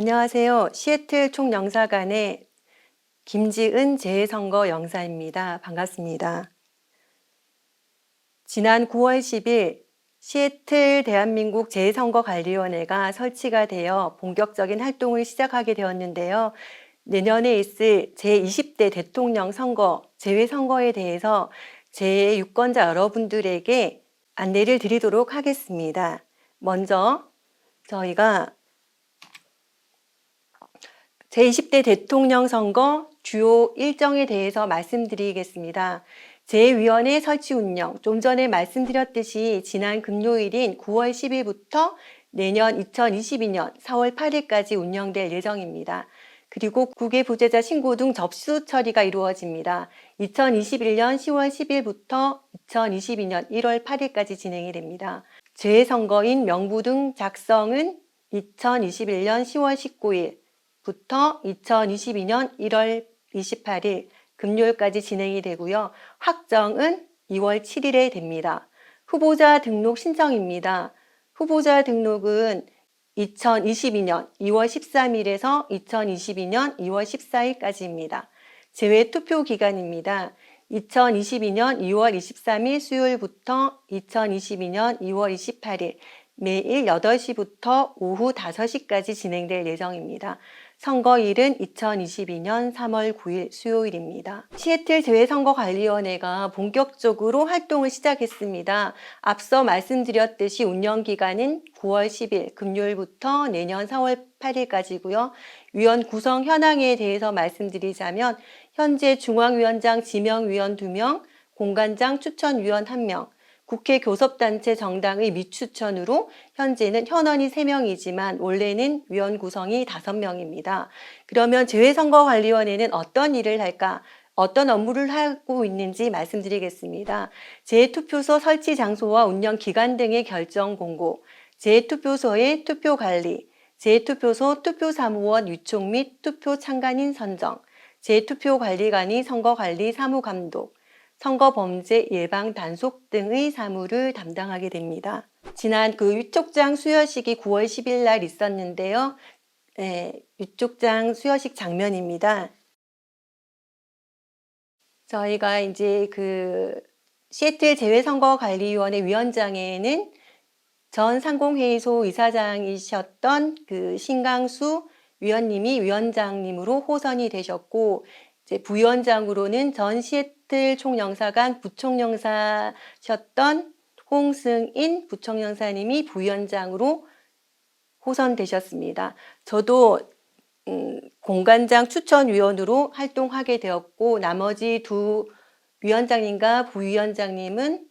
안녕하세요. 시애틀 총영사관의 김지은 재선거 영사입니다. 반갑습니다. 지난 9월 10일 시애틀 대한민국 재선거관리위원회가 설치가 되어 본격적인 활동을 시작하게 되었는데요. 내년에 있을 제20대 대통령 선거, 재외선거에 대해서 제6권자 여러분들에게 안내를 드리도록 하겠습니다. 먼저 저희가 제20대 대통령 선거 주요 일정에 대해서 말씀드리겠습니다. 제위원회 설치 운영, 좀 전에 말씀드렸듯이 지난 금요일인 9월 10일부터 내년 2022년 4월 8일까지 운영될 예정입니다. 그리고 국외 부재자 신고 등 접수 처리가 이루어집니다. 2021년 10월 10일부터 2022년 1월 8일까지 진행이 됩니다. 재선거인 명부 등 작성은 2021년 10월 19일 부터 2022년 1월 28일 금요일까지 진행이 되고요. 확정은 2월 7일에 됩니다. 후보자 등록 신청입니다. 후보자 등록은 2022년 2월 13일에서 2022년 2월 14일까지입니다. 제외 투표 기간입니다. 2022년 2월 23일 수요일부터 2022년 2월 28일 매일 8시부터 오후 5시까지 진행될 예정입니다. 선거일은 2022년 3월 9일 수요일입니다. 시애틀 재외선거관리위원회가 본격적으로 활동을 시작했습니다. 앞서 말씀드렸듯이 운영기간은 9월 10일 금요일부터 내년 4월 8일까지고요. 위원 구성 현황에 대해서 말씀드리자면 현재 중앙위원장 지명위원 2명, 공관장 추천위원 1명, 국회 교섭단체 정당의 미추천으로 현재는 현원이 3명이지만 원래는 위원 구성이 5명입니다. 그러면 재외선거관리위원회는 어떤 일을 할까? 어떤 업무를 하고 있는지 말씀드리겠습니다. 재투표소 설치 장소와 운영 기간 등의 결정 공고, 재투표소의 투표 관리, 재투표소 투표사무원 위촉 및 투표 참관인 선정, 재투표 관리관이 선거관리 사무감독, 선거 범죄 예방 단속 등의 사무를 담당하게 됩니다. 지난 그 위촉장 수여식이 9월 10일 날 있었는데요. 네, 위촉장 수여식 장면입니다. 저희가 이제 그 시애틀 재외선거관리위원회 위원장에는 전 상공회의소 이사장이셨던 그 신강수 위원님이 위원장님으로 호선이 되셨고 부위원장으로는 전 시애틀 총영사관 부총영사셨던 홍승인 부총영사님이 부위원장으로 호선되셨습니다. 저도 음, 공관장 추천위원으로 활동하게 되었고 나머지 두 위원장님과 부위원장님은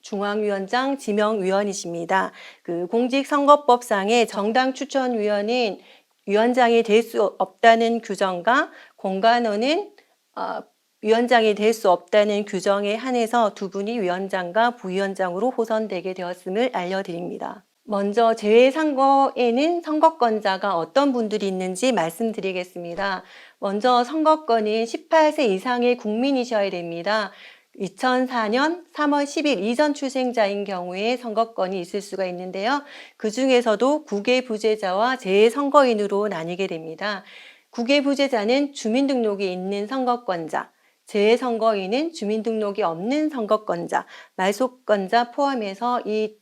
중앙위원장 지명위원이십니다. 그 공직선거법상의 정당 추천위원인 위원장이 될 수 없다는 규정과 공관원은 어, 위원장이 될 수 없다는 규정에 한해서 두 분이 위원장과 부위원장으로 호선되게 되었음을 알려드립니다. 먼저 재외선거에는 선거권자가 어떤 분들이 있는지 말씀드리겠습니다. 먼저 선거권은 18세 이상의 국민이셔야 됩니다. 2004년 3월 10일 이전 출생자인 경우에 선거권이 있을 수가 있는데요. 그 중에서도 국외 부재자와 재선거인으로 나뉘게 됩니다. 국외 부재자는 주민등록이 있는 선거권자, 재선거인은 주민등록이 없는 선거권자, 말소권자 포함해서 이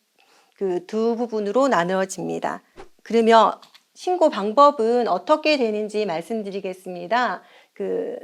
그 두 부분으로 나누어집니다. 그러면 신고 방법은 어떻게 되는지 말씀드리겠습니다. 그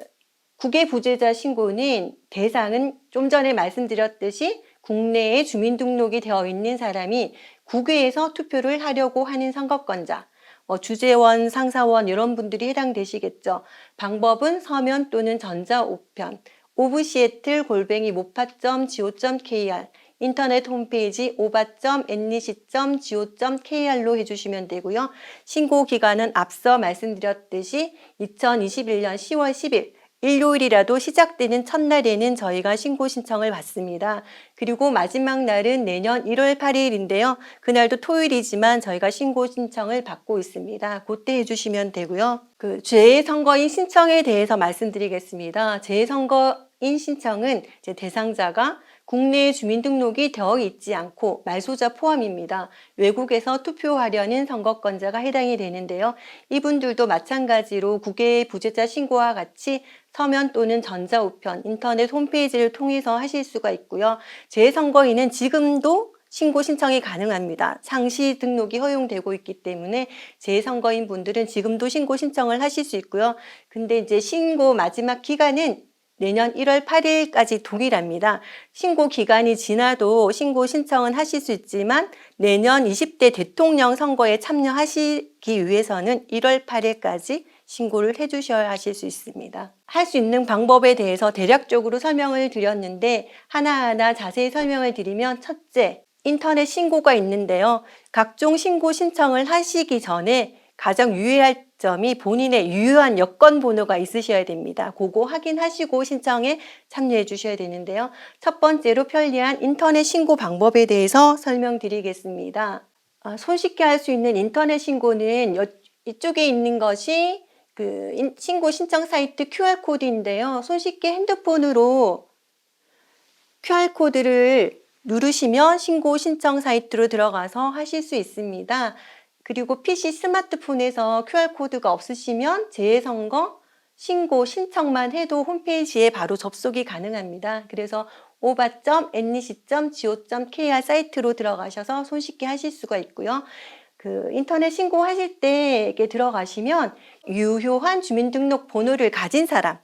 국외 부재자 신고는 대상은 좀 전에 말씀드렸듯이 국내에 주민등록이 되어 있는 사람이 국외에서 투표를 하려고 하는 선거권자, 뭐 주재원, 상사원 이런 분들이 해당되시겠죠. 방법은 서면 또는 전자우편, 오브시애틀 골뱅이 모파.go.kr 인터넷 홈페이지 오바.nec.go.kr로 해주시면 되고요. 신고 기간은 앞서 말씀드렸듯이 2021년 10월 10일 일요일이라도 시작되는 첫날에는 저희가 신고 신청을 받습니다. 그리고 마지막 날은 내년 1월 8일인데요. 그날도 토요일이지만 저희가 신고 신청을 받고 있습니다. 그때 해주시면 되고요. 그 재선거인 신청에 대해서 말씀드리겠습니다. 재선거인 신청은 이제 대상자가 국내 주민등록이 되어 있지 않고 말소자 포함입니다. 외국에서 투표하려는 선거권자가 해당이 되는데요. 이분들도 마찬가지로 국외 부재자 신고와 같이 서면 또는 전자우편, 인터넷 홈페이지를 통해서 하실 수가 있고요. 재선거인은 지금도 신고 신청이 가능합니다. 상시 등록이 허용되고 있기 때문에 재선거인 분들은 지금도 신고 신청을 하실 수 있고요. 근데 이제 신고 마지막 기간은 내년 1월 8일까지 동일합니다. 신고 기간이 지나도 신고 신청은 하실 수 있지만 내년 20대 대통령 선거에 참여하시기 위해서는 1월 8일까지 신고를 해주셔야 하실 수 있습니다. 할 수 있는 방법에 대해서 대략적으로 설명을 드렸는데 하나하나 자세히 설명을 드리면 첫째, 인터넷 신고가 있는데요. 각종 신고 신청을 하시기 전에 가장 유의할 점이 본인의 유효한 여권 번호가 있으셔야 됩니다. 그거 확인하시고 신청에 참여해 주셔야 되는데요. 첫 번째로 편리한 인터넷 신고 방법에 대해서 설명드리겠습니다. 아, 손쉽게 할 수 있는 인터넷 신고는 여- 이쪽에 있는 것이 그 인- 신고 신청 사이트 QR코드인데요. 손쉽게 핸드폰으로 QR코드를 누르시면 신고 신청 사이트로 들어가서 하실 수 있습니다. 그리고 PC 스마트폰에서 QR코드가 없으시면 재선거 신고 신청만 해도 홈페이지에 바로 접속이 가능합니다. 그래서 oba.nec.go.kr 사이트로 들어가셔서 손쉽게 하실 수가 있고요. 그 인터넷 신고하실 때 이렇게 들어가시면 유효한 주민등록 번호를 가진 사람은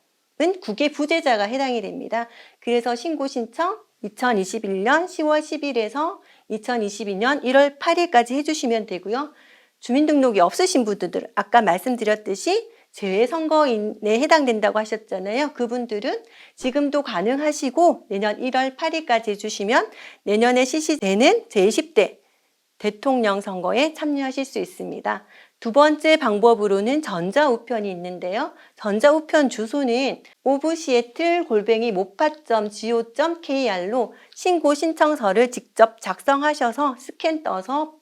국외 부재자가 해당이 됩니다. 그래서 신고 신청 2021년 10월 10일에서 2022년 1월 8일까지 해주시면 되고요. 주민등록이 없으신 분들, 아까 말씀드렸듯이 재외선거인에 해당된다고 하셨잖아요. 그분들은 지금도 가능하시고 내년 1월 8일까지 해주시면 내년에 실시되는 제20대 대통령 선거에 참여하실 수 있습니다. 두 번째 방법으로는 전자우편이 있는데요. 전자우편 주소는 오브시애틀 골뱅이 모파.go.kr로 신고 신청서를 직접 작성하셔서 스캔 떠서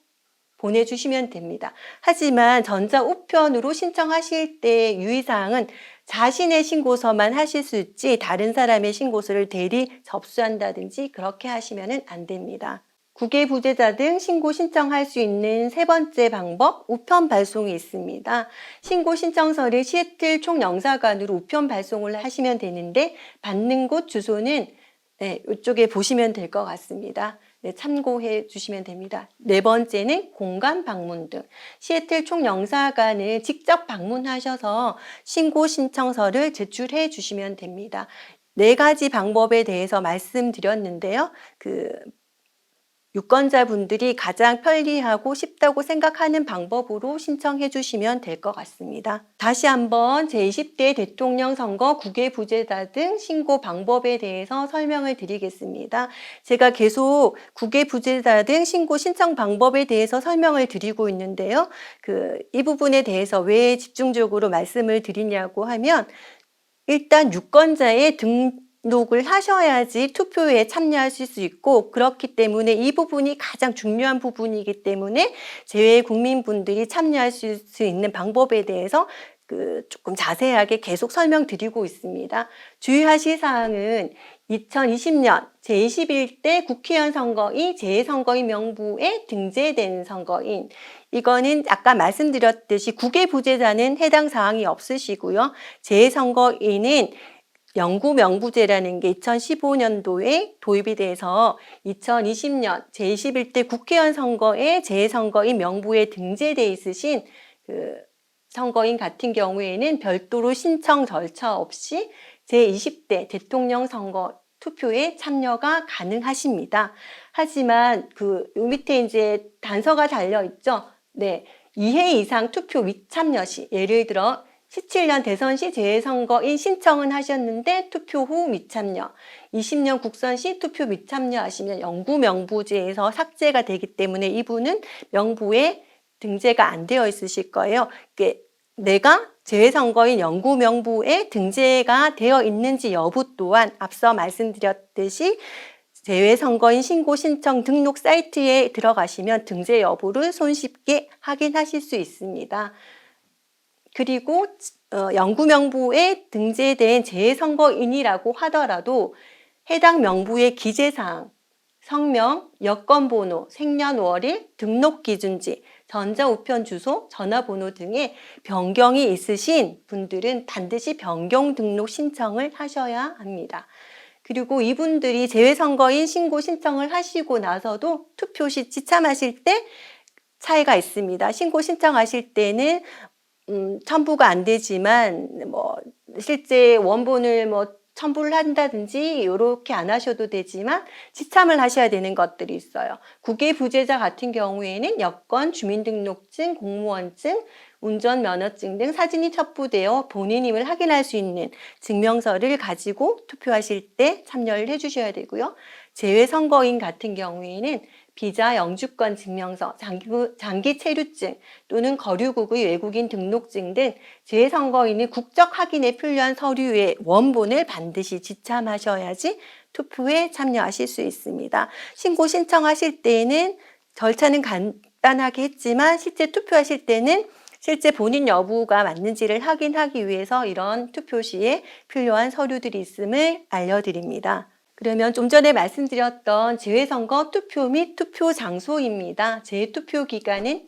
보내주시면 됩니다. 하지만 전자 우편으로 신청하실 때 유의사항은 자신의 신고서만 하실 수 있지 다른 사람의 신고서를 대리 접수한다든지 그렇게 하시면 안 됩니다. 국외 부재자 등 신고 신청할 수 있는 세 번째 방법, 우편 발송이 있습니다. 신고 신청서를 시애틀 총영사관으로 우편 발송을 하시면 되는데 받는 곳 주소는 네, 이쪽에 보시면 될 것 같습니다. 네, 참고해 주시면 됩니다. 네 번째는 공간 방문 등 시애틀 총영사관을 직접 방문하셔서 신고 신청서를 제출해 주시면 됩니다. 네 가지 방법에 대해서 말씀드렸는데요. 그 유권자분들이 가장 편리하고 쉽다고 생각하는 방법으로 신청해 주시면 될 것 같습니다. 다시 한번 제20대 대통령 선거 국외 부재자 등 신고 방법에 대해서 설명을 드리겠습니다. 제가 계속 국외 부재자 등 신고 신청 방법에 대해서 설명을 드리고 있는데요. 그 이 부분에 대해서 왜 집중적으로 말씀을 드리냐고 하면 일단 유권자의 등 록을 하셔야지 투표에 참여하실 수 있고 그렇기 때문에 이 부분이 가장 중요한 부분이기 때문에 제외 국민분들이 참여하실 수 있는 방법에 대해서 그 조금 자세하게 계속 설명드리고 있습니다. 주의하실 사항은 2020년 제21대 국회의원 선거인 재선거인 명부에 등재된 선거인 이거는 아까 말씀드렸듯이 국외 부재자는 해당 사항이 없으시고요. 재선거인은 영구 명부제라는 게 2015년도에 도입이 돼서 2020년 제21대 국회의원 선거에 재선거인 명부에 등재돼 있으신 그 선거인 같은 경우에는 별도로 신청 절차 없이 제20대 대통령 선거 투표에 참여가 가능하십니다. 하지만 그 요 밑에 이제 단서가 달려 있죠. 네. 2회 이상 투표 미참여 시 예를 들어 17년 대선 시 재선거인 신청은 하셨는데 투표 후 미참여, 20년 국선 시 투표 미참여 하시면 영구 명부제에서 삭제가 되기 때문에 이분은 명부에 등재가 안 되어 있으실 거예요. 내가 재선거인 영구 명부에 등재가 되어 있는지 여부 또한 앞서 말씀드렸듯이 재외선거인 신고 신청 등록 사이트에 들어가시면 등재 여부를 손쉽게 확인하실 수 있습니다. 그리고 어, 영구명부에 등재된 재선거인이라고 하더라도 해당 명부의 기재사항, 성명, 여권번호, 생년월일, 등록기준지, 전자우편 주소, 전화번호 등의 변경이 있으신 분들은 반드시 변경 등록 신청을 하셔야 합니다. 그리고 이분들이 재외선거인 신고 신청을 하시고 나서도 투표 시 지참하실 때 차이가 있습니다. 신고 신청하실 때는 음, 첨부가 안 되지만 뭐 실제 원본을 뭐 첨부를 한다든지 이렇게 안 하셔도 되지만 지참을 하셔야 되는 것들이 있어요. 국외 부재자 같은 경우에는 여권, 주민등록증, 공무원증, 운전면허증 등 사진이 첩부되어 본인임을 확인할 수 있는 증명서를 가지고 투표하실 때 참여를 해주셔야 되고요. 재외선거인 같은 경우에는 비자 영주권 증명서, 장기, 체류증 또는 거류국의 외국인 등록증 등 재선거인의 국적 확인에 필요한 서류의 원본을 반드시 지참하셔야지 투표에 참여하실 수 있습니다. 신고 신청하실 때에는 절차는 간단하게 했지만 실제 투표하실 때는 실제 본인 여부가 맞는지를 확인하기 위해서 이런 투표 시에 필요한 서류들이 있음을 알려드립니다. 그러면 좀 전에 말씀드렸던 재외선거 투표 및 투표 장소입니다. 재투표 기간은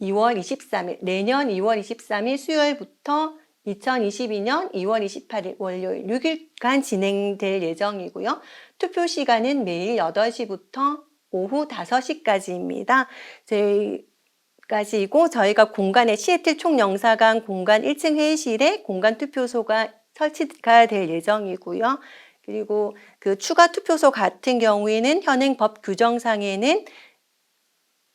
2월 23일, 내년 2월 23일 수요일부터 2022년 2월 28일 월요일 6일간 진행될 예정이고요. 투표 시간은 매일 8시부터 오후 5시까지입니다. 저희 까지이고 저희가 공간에 시애틀 총영사관 공간 1층 회의실에 공간 투표소가 설치가 될 예정이고요. 그리고 그 추가 투표소 같은 경우에는 현행 법 규정상에는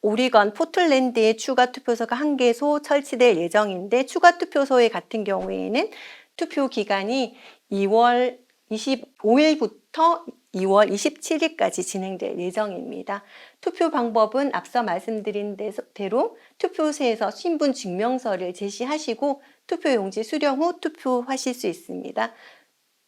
오리건 포틀랜드에 추가 투표소가 한 개소 설치될 예정인데 추가 투표소에 같은 경우에는 투표 기간이 2월 25일부터 2월 27일까지 진행될 예정입니다. 투표 방법은 앞서 말씀드린 대로 투표소에서 신분 증명서를 제시하시고 투표용지 수령 후 투표하실 수 있습니다.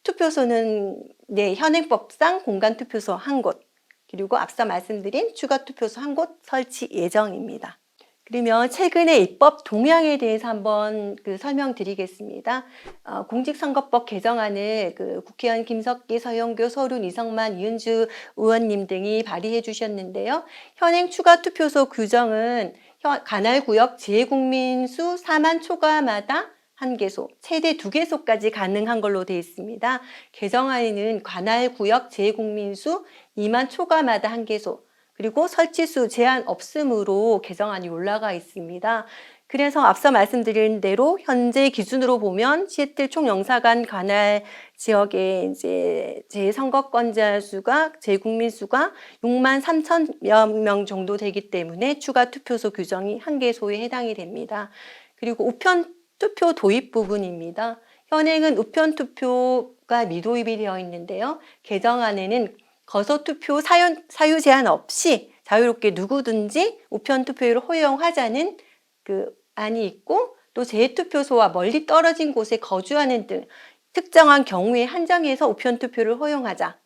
투표소는 네, 현행법상 공간 투표소 한 곳, 그리고 앞서 말씀드린 추가 투표소 한 곳 설치 예정입니다. 그러면 최근에 입법 동향에 대해서 한번 그 설명드리겠습니다. 어, 공직선거법 개정안을 그 국회의원 김석기, 서영교, 서른, 이성만, 이은주 의원님 등이 발의해 주셨는데요. 현행 추가 투표소 규정은 관할 구역 재국민수 4만 초과마다 한 개소, 최대 두 개소까지 가능한 걸로 되어 있습니다. 개정안에는 관할 구역 재국민수 2만 초과마다 한 개소, 그리고 설치수 제한 없음으로 개정안이 올라가 있습니다. 그래서 앞서 말씀드린 대로 현재 기준으로 보면 시애틀 총영사관 관할 지역의 이제 재선거권자 수가 재국민 수가 6만 3천여 명 정도 되기 때문에 추가 투표소 규정이 한 개소에 해당이 됩니다. 그리고 우편 투표 도입 부분입니다. 현행은 우편 투표가 미도입이 되어 있는데요. 개정안에는 거소 투표 사연, 사유 제한 없이 자유롭게 누구든지 우편 투표를 허용하자는 그 안이 있고 또 재투표소와 멀리 떨어진 곳에 거주하는 등 특정한 경우에 한정해서 우편 투표를 허용하자.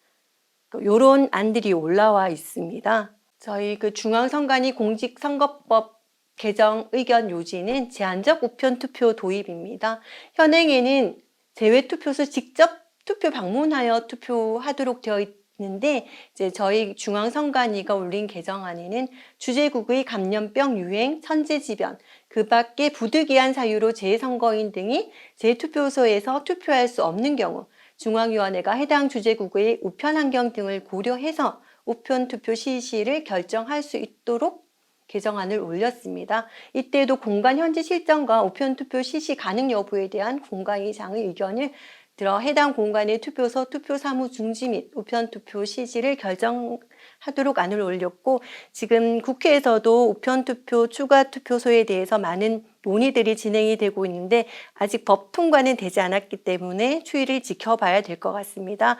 이런 안들이 올라와 있습니다. 저희 그 중앙선관위 공직선거법 개정 의견 요지는 제한적 우편 투표 도입입니다. 현행에는 제외 투표소 직접 투표 방문하여 투표하도록 되어 있는데 이제 저희 중앙선관위가 올린 개정안에는 주재국의 감염병 유행, 천재지변, 그 밖에 부득이한 사유로 재선거인 등이 재투표소에서 투표할 수 없는 경우 중앙위원회가 해당 주재국의 우편 환경 등을 고려해서 우편 투표 실시를 결정할 수 있도록 개정안을 올렸습니다. 이때도 공간 현지 실정과 우편 투표 실시 가능 여부에 대한 공관위장의 의견을 들어 해당 공간의 투표소 투표 사무 중지 및 우편 투표 실시를 결정하도록 안을 올렸고 지금 국회에서도 우편 투표 추가 투표소에 대해서 많은 논의들이 진행이 되고 있는데 아직 법 통과는 되지 않았기 때문에 추이를 지켜봐야 될 것 같습니다.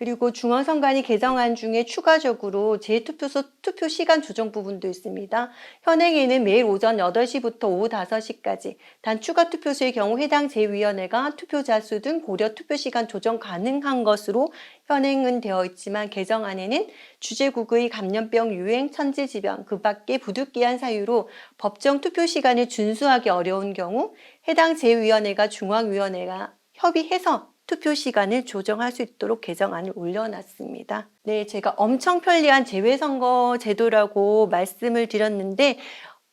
그리고 중앙선관위 개정안 중에 추가적으로 재투표소 투표 시간 조정 부분도 있습니다. 현행에는 매일 오전 8시부터 오후 5시까지, 단 추가 투표소의 경우 해당 재위원회가 투표자 수 등 고려 투표 시간 조정 가능한 것으로 현행은 되어 있지만 개정안에는 주재국의 감염병 유행, 천재지변, 그 밖에 부득이한 사유로 법정 투표 시간을 준수하기 어려운 경우 해당 재위원회가 중앙위원회가 협의해서 투표 시간을 조정할 수 있도록 개정안을 올려놨습니다. 네, 제가 엄청 편리한 재외선거 제도라고 말씀을 드렸는데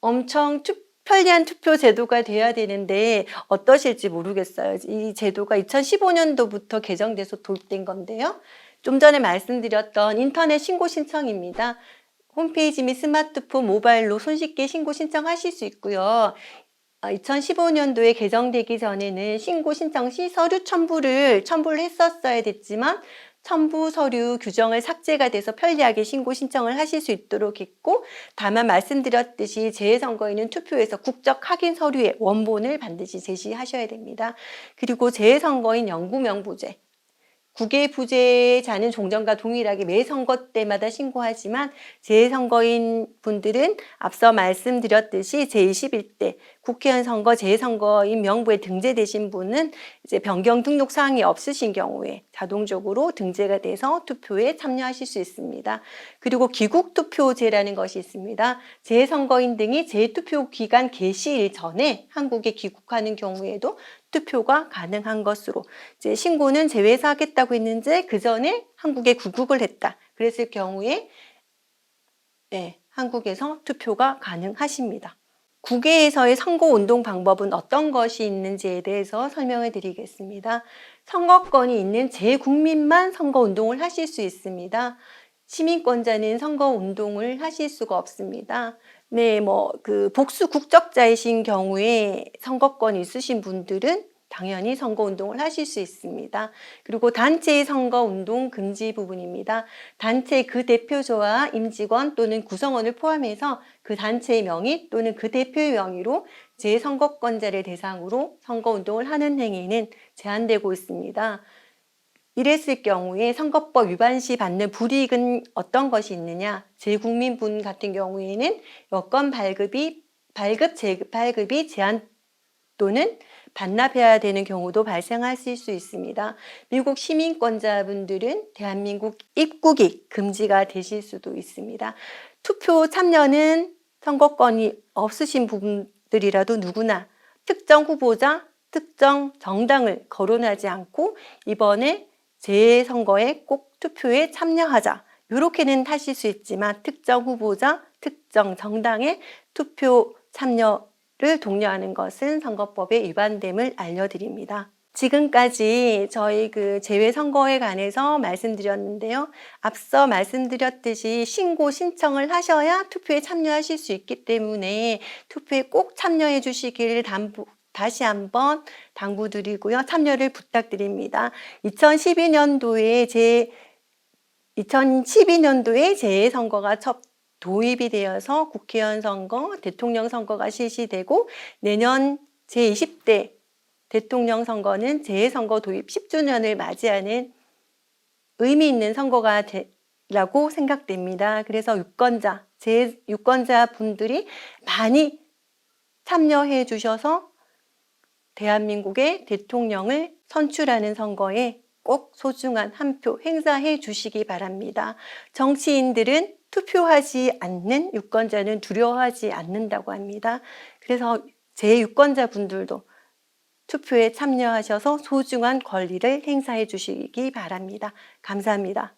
엄청 투, 편리한 투표 제도가 돼야 되는데 어떠실지 모르겠어요. 이 제도가 2015년도부터 개정돼서 도입된 건데요. 좀 전에 말씀드렸던 인터넷 신고 신청입니다. 홈페이지 및 스마트폰, 모바일로 손쉽게 신고 신청하실 수 있고요. 2015년도에 개정되기 전에는 신고 신청 시 서류 첨부를 첨부를 했었어야 됐지만 첨부 서류 규정을 삭제가 돼서 편리하게 신고 신청을 하실 수 있도록 했고 다만 말씀드렸듯이 재선거에는 투표에서 국적 확인 서류의 원본을 반드시 제시하셔야 됩니다. 그리고 재선거인 영구명부제 국외 부재자는 종전과 동일하게 매 선거 때마다 신고하지만 재선거인 분들은 앞서 말씀드렸듯이 제21대 국회의원 선거 재선거인 명부에 등재되신 분은 이제 변경 등록 사항이 없으신 경우에 자동적으로 등재가 돼서 투표에 참여하실 수 있습니다. 그리고 기국 투표제라는 것이 있습니다. 재선거인 등이 재투표 기간 개시일 전에 한국에 귀국하는 경우에도 투표가 가능한 것으로 이제 신고는 제외해서 하겠다고 했는데 그 전에 한국에 구국을 했다. 그랬을 경우에 네, 한국에서 투표가 가능하십니다. 국외에서의 선거 운동 방법은 어떤 것이 있는지에 대해서 설명을 드리겠습니다. 선거권이 있는 재국민만 선거 운동을 하실 수 있습니다. 시민권자는 선거 운동을 하실 수가 없습니다. 네, 뭐, 그, 복수 국적자이신 경우에 선거권 있으신 분들은 당연히 선거 운동을 하실 수 있습니다. 그리고 단체의 선거 운동 금지 부분입니다. 단체 그 대표조와 임직원 또는 구성원을 포함해서 그 단체의 명의 또는 그 대표의 명의로 재선거권자를 대상으로 선거 운동을 하는 행위는 제한되고 있습니다. 이랬을 경우에 선거법 위반 시 받는 불이익은 어떤 것이 있느냐? 재국민분 같은 경우에는 여권 발급이 발급 재급 발급이 제한 또는 반납해야 되는 경우도 발생하실 수 있습니다. 미국 시민권자분들은 대한민국 입국이 금지가 되실 수도 있습니다. 투표 참여는 선거권이 없으신 분들이라도 누구나 특정 후보자, 특정 정당을 거론하지 않고 이번에 재선거에 꼭 투표에 참여하자. 이렇게는 하실 수 있지만 특정 후보자, 특정 정당의 투표 참여 를 독려하는 것은 선거법에 위반됨을 알려드립니다. 지금까지 저희 그 재외 선거에 관해서 말씀드렸는데요. 앞서 말씀드렸듯이 신고 신청을 하셔야 투표에 참여하실 수 있기 때문에 투표에 꼭 참여해 주시기를 담보, 다시 한번 당부드리고요. 참여를 부탁드립니다. 2012년도에 제 2012년도에 재선거가 첫 도입이 되어서 국회의원 선거, 대통령 선거가 실시되고 내년 제20대 대통령 선거는 재선거 도입 10주년을 맞이하는 의미 있는 선거가 되 라고 생각됩니다. 그래서 유권자, 제 유권자 분들이 많이 참여해 주셔서 대한민국의 대통령을 선출하는 선거에 꼭 소중한 한 표 행사해 주시기 바랍니다. 정치인들은 투표하지 않는 유권자는 두려워하지 않는다고 합니다. 그래서 제 유권자 분들도 투표에 참여하셔서 소중한 권리를 행사해 주시기 바랍니다. 감사합니다.